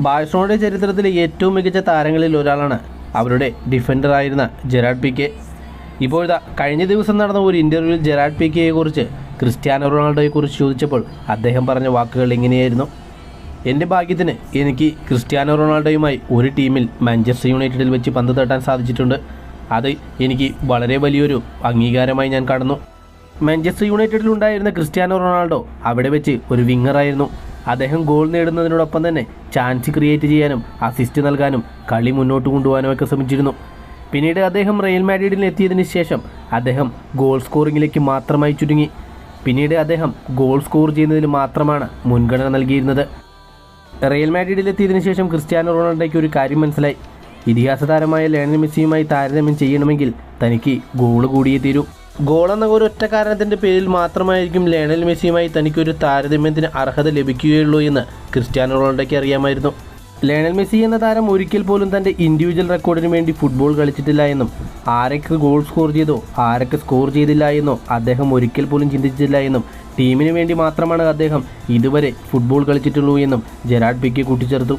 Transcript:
ബാഴ്സലോണയുടെ ചരിത്രത്തിലെ ഏറ്റവും മികച്ച താരങ്ങളിൽ ഒരാളാണ് അവരുടെ ഡിഫൻഡറായിരുന്ന ജെറാഡ് കെ ഇപ്പോഴത്തെ കഴിഞ്ഞ ദിവസം നടന്ന ഒരു ഇന്റർവ്യൂവിൽ ജെറാഡ് പി കെയെ കുറിച്ച് ക്രിസ്ത്യാനോ റൊണാൾഡോയെക്കുറിച്ച് ചോദിച്ചപ്പോൾ അദ്ദേഹം പറഞ്ഞ വാക്കുകൾ എങ്ങനെയായിരുന്നു എന്റെ ഭാഗ്യത്തിന് എനിക്ക് ക്രിസ്ത്യാനോ റൊണാൾഡോയുമായി ഒരു ടീമിൽ മാഞ്ചസ്റ്റർ യുണൈറ്റഡിൽ വെച്ച് പന്ത് തട്ടാൻ സാധിച്ചിട്ടുണ്ട്. അത് എനിക്ക് വളരെ വലിയൊരു അംഗീകാരമായി ഞാൻ കാണുന്നു മാഞ്ചസ്റ്റർ യുണൈറ്റഡിൽ ഉണ്ടായിരുന്ന ക്രിസ്ത്യാനോ റൊണാൾഡോ അവിടെ വെച്ച് ഒരു വിങ്ങറായിരുന്നു അദ്ദേഹം ഗോൾ നേടുന്നതിനോടൊപ്പം തന്നെ ചാൻസ് ക്രിയേറ്റ് ചെയ്യാനും അസിസ്റ്റ് നൽകാനും കളി മുന്നോട്ട് കൊണ്ടുപോകാനും ഒക്കെ ശ്രമിച്ചിരുന്നു. പിന്നീട് അദ്ദേഹം റയൽ മാഡ്രിഡിൽ എത്തിയതിന് ശേഷം അദ്ദേഹം ഗോൾ സ്കോറിങ്ങിലേക്ക് മാത്രമായി ചുരുങ്ങി. പിന്നീട് അദ്ദേഹം ഗോൾ സ്കോർ ചെയ്യുന്നതിന് മാത്രമാണ് മുൻഗണന നൽകിയിരുന്നത്. റയൽ മാഡ്രിഡിൽ എത്തിയതിനു ശേഷം ക്രിസ്ത്യാനോ റൊണാൾഡോയ്ക്ക് ഒരു കാര്യം മനസ്സിലായി. ഇതിഹാസ താരമായ ലയണൽ മെസ്സിയുമായി താരതമ്യം ചെയ്യണമെങ്കിൽ തനിക്ക് ഗോൾ കൂടിയേ തീരൂ. ഗോൾ എന്ന ഒറ്റ കാരണത്തിന്റെ പേരിൽ മാത്രമായിരിക്കും ലയണൽ മെസ്സിയുമായി തനിക്കൊരു താരതമ്യത്തിന് അർഹത ലഭിക്കുകയുള്ളൂ എന്ന് ക്രിസ്ത്യാനോ റൊണാൾഡോയ്ക്ക് അറിയാമായിരുന്നു. ലയണൽ മെസ്സി എന്ന താരം ഒരിക്കൽ പോലും തന്റെ ഇൻഡിവിജ്വൽ റെക്കോർഡിന് വേണ്ടി ഫുട്ബോൾ കളിച്ചിട്ടില്ല എന്നും ആരൊക്കെ ഗോൾ സ്കോർ ചെയ്തോ ആരൊക്കെ സ്കോർ ചെയ്തില്ല എന്നോ അദ്ദേഹം ഒരിക്കൽ പോലും ചിന്തിച്ചില്ല എന്നും ടീമിന് വേണ്ടി മാത്രമാണ് അദ്ദേഹം ഇതുവരെ ഫുട്ബോൾ കളിച്ചിട്ടുള്ളൂ എന്നും ജെറാഡ് പിക്കെ കൂട്ടിച്ചേർത്തു.